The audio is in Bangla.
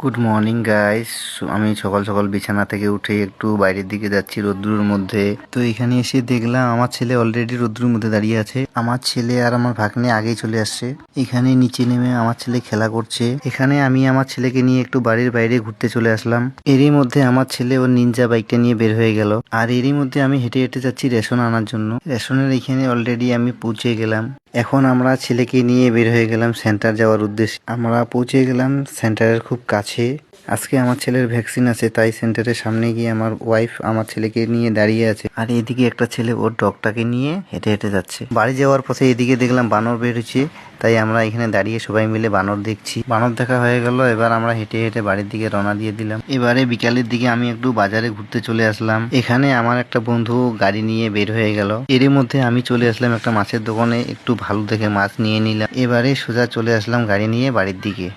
গুড মর্নিং গাইস আমি সকাল সকাল বিছানা থেকে উঠে একটু বাইরের দিকে যাচ্ছি রোদ্রুর মধ্যে। তো এখানে এসে দেখলাম আমার ছেলে অলরেডি রোদ্রুর মধ্যে দাঁড়িয়ে আছে। আমার ছেলে আর আমার ভাগ্নে আগেই চলে আসছে। এখানে নিচে নেমে আমার ছেলে খেলা করছে। এখানে আমি আমার ছেলেকে নিয়ে একটু বাড়ির বাইরে ঘুরতে চলে আসলাম। এরই মধ্যে আমার ছেলে ওর নিনজা বাইকটা নিয়ে বের হয়ে গেল। আর এরই মধ্যে আমি হেঁটে হেঁটে যাচ্ছি রেশন আনার জন্য। রেশনের এখানে অলরেডি আমি পৌঁছে গেলাম। এখন আমরা ছেলেকে নিয়ে বের হয়ে গেলাম সেন্টার যাওয়ার উদ্দেশ্যে। আমরা পৌঁছে গেলাম সেন্টারের খুব কাছে। আজকে আমার ছেলের ভ্যাকসিন আছে, তাই সেন্টারের সামনে গিয়ে আমার ওয়াইফ আমার ছেলেকে নিয়ে দাঁড়িয়ে আছে। আর এদিকে একটা ছেলে ওর ডগটাকে নিয়ে হেঁটে হেঁটে যাচ্ছে। বাড়ি যাওয়ার পথে এদিকে দেখলাম বানর বেরোচ্ছে তাই আমরা এখানে দাঁড়িয়ে সবাই মিলে বানর দেখছি। বানর দেখা হয়ে গেল, এবার আমরা হেঁটে হেঁটে বাড়ির দিকে রওনা দিয়ে দিলাম। এবারে বিকালের দিকে আমি একটু বাজারে ঘুরতে চলে আসলাম। এখানে আমার একটা বন্ধু গাড়ি নিয়ে বের হয়ে গেল। এরই মধ্যে আমি চলে আসলাম একটা মাছের দোকানে, একটু ভালো দেখে মাছ নিয়ে নিলাম। এবারে সোজা চলে আসলাম গাড়ি নিয়ে বাড়ির দিকে।